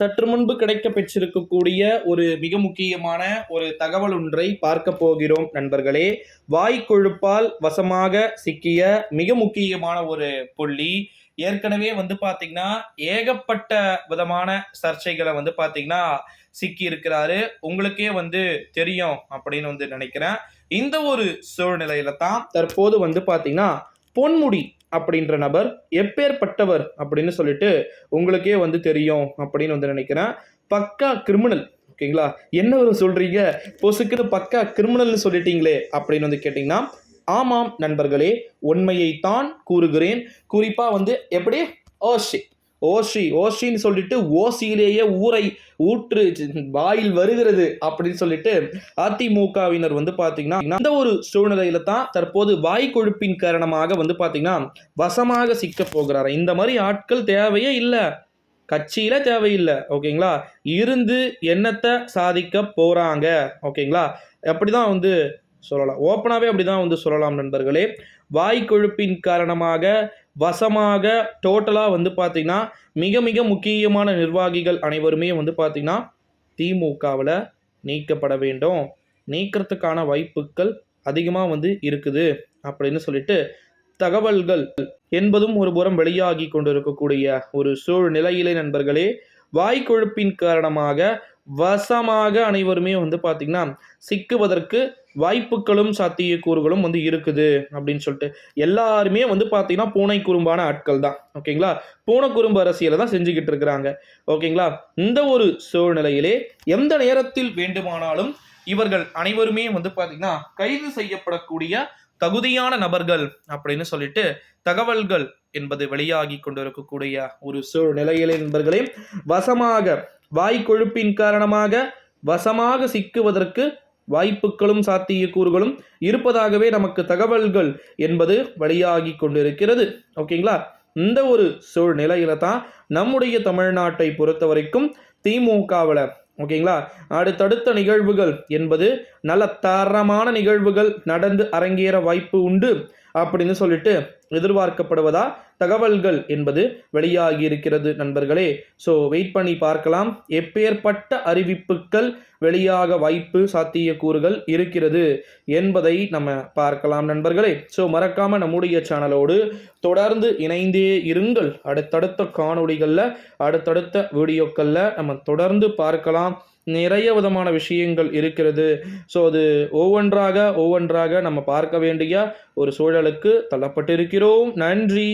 சற்று முன்பு கிடைக்க பெற்றிருக்கக்கூடிய ஒரு மிக முக்கியமான ஒரு தகவல் ஒன்றை பார்க்க போகிறோம் நண்பர்களே. வாய்க்கொழுப்பால் வசமாக சிக்கிய மிக முக்கியமான ஒரு புள்ளி. ஏற்கனவே வந்து பாத்தீங்கன்னா ஏகப்பட்ட விதமான சர்ச்சைகளை வந்து பாத்தீங்கன்னா சிக்கி இருக்கிறாரு உங்களுக்கே வந்து தெரியும் அப்படின்னு வந்து நினைக்கிறேன். இந்த ஒரு சூழ்நிலையில தான் தற்போது வந்து பாத்தீங்கன்னா பொன்முடி அப்படின்ற நபர் எப்பேற்பட்டவர் அப்படின்னு சொல்லிட்டு உங்களுக்கே வந்து தெரியும் அப்படின்னு வந்து நினைக்கிறேன். பக்கா கிரிமினல் ஓகேங்களா? என்ன ஒரு சொல்றீங்க? பொசுக்குன்னு பக்கா கிரிமினல்னு சொல்லிட்டீங்களே அப்படின்னு வந்து கேட்டிங்கன்னா ஆமாம் நண்பர்களே உண்மையைத்தான் கூறுகிறேன். குறிப்பாக வந்து எப்படி ஓஷி oh ஓஷி ஓஷின்னு சொல்லிட்டு ஓசியிலேயே ஊரை ஊற்று வாயில் வருகிறது அப்படின்னு சொல்லிட்டு அதிமுகவினர் வந்து பார்த்தீங்கன்னா இந்த ஒரு சூழ்நிலையில தான் தற்போது வாய் கொழுப்பின் காரணமாக வந்து பார்த்தீங்கன்னா வசமாக சிக்க போகிறாரு. இந்த மாதிரி ஆட்கள் தேவையே இல்லை. கட்சியில தேவையில்லை. ஓகேங்களா? இருந்து என்னத்தை சாதிக்க போறாங்க? ஓகேங்களா? அப்படிதான் வந்து சொல்லலாம். ஓப்பனாகவே அப்படிதான் வந்து சொல்லலாம் நண்பர்களே. வாய் கொழுப்பின் காரணமாக வசமாக டோட்டலாக வந்து பார்த்திங்கன்னா மிக மிக முக்கியமான நிர்வாகிகள் அனைவருமே வந்து பார்த்திங்கன்னா திமுகவில் நீக்கப்பட வேண்டும். நீக்கிறதுக்கான வாய்ப்புகள் அதிகமாக வந்து இருக்குது அப்படின்னு சொல்லிட்டு தகவல்கள் என்பதும் ஒரு புறம் வெளியாகி கொண்டிருக்கக்கூடிய ஒரு சூழ்நிலையிலே நண்பர்களே வாய்க்கொழுப்பின் காரணமாக வசமாக அனைவருமே வந்து பார்த்திங்கன்னா சிக்குவதற்கு வாய்ப்புகளும் சாத்தியக்கூறுகளும் வந்து இருக்குது அப்படின்னு சொல்லிட்டு எல்லாருமே வந்து பார்த்தீங்கன்னா பூனை குறும்பான ஆட்கள் தான். ஓகேங்களா? பூனை குறும்பு அரசியலை தான் செஞ்சுக்கிட்டு இருக்கிறாங்க. ஓகேங்களா? இந்த ஒரு சூழ்நிலையிலே எந்த நேரத்தில் வேண்டுமானாலும் இவர்கள் அனைவருமே வந்து பார்த்தீங்கன்னா கைது செய்யப்படக்கூடிய தகுதியான நபர்கள் அப்படின்னு சொல்லிட்டு தகவல்கள் என்பது வெளியாகி கொண்டிருக்கக்கூடிய ஒரு சூழ்நிலையிலே நண்பர்களே வசமாக வாய் கொழுப்பின் காரணமாக வசமாக சிக்குவதற்கு வாய்ப்புகளும் சாத்தியக்கூறுகளும் இருப்பதாகவே நமக்கு தகவல்கள் என்பது வெளியாகி கொண்டிருக்கிறது. ஓகேங்களா? இந்த ஒரு சூழ்நிலையில தான் நம்முடைய தமிழ்நாட்டை பொறுத்த வரைக்கும் திமுகவில் ஓகேங்களா? அடுத்தடுத்த நிகழ்வுகள் என்பது நல்ல தரமான நிகழ்வுகள் நடந்து அரங்கேற வாய்ப்பு உண்டு. அப்படின்னு சொல்லிட்டு எதிர்பார்க்கப்படுவதா? தகவல்கள் என்பது வெளியாகி இருக்கிறது நண்பர்களே. ஸோ வெயிட் பண்ணி பார்க்கலாம். எப்பேற்பட்ட அறிவிப்புகள் வெளியாக வாய்ப்பு சாத்தியக்கூறுகள் இருக்கிறது என்பதை நம்ம பார்க்கலாம் நண்பர்களே. ஸோ மறக்காம நம்முடைய சேனலோடு தொடர்ந்து இணைந்தே இருங்கள். அடுத்தடுத்த காணொளிகளில் அடுத்தடுத்த வீடியோக்களில் நம்ம தொடர்ந்து பார்க்கலாம். நிறைய விதமான விஷயங்கள் இருக்கிறது. ஸோ அது ஒவ்வொன்றாக ஒவ்வொன்றாக நம்ம பார்க்க வேண்டிய ஒரு சூழலுக்கு தள்ளப்பட்டிருக்கிறோம். நன்றி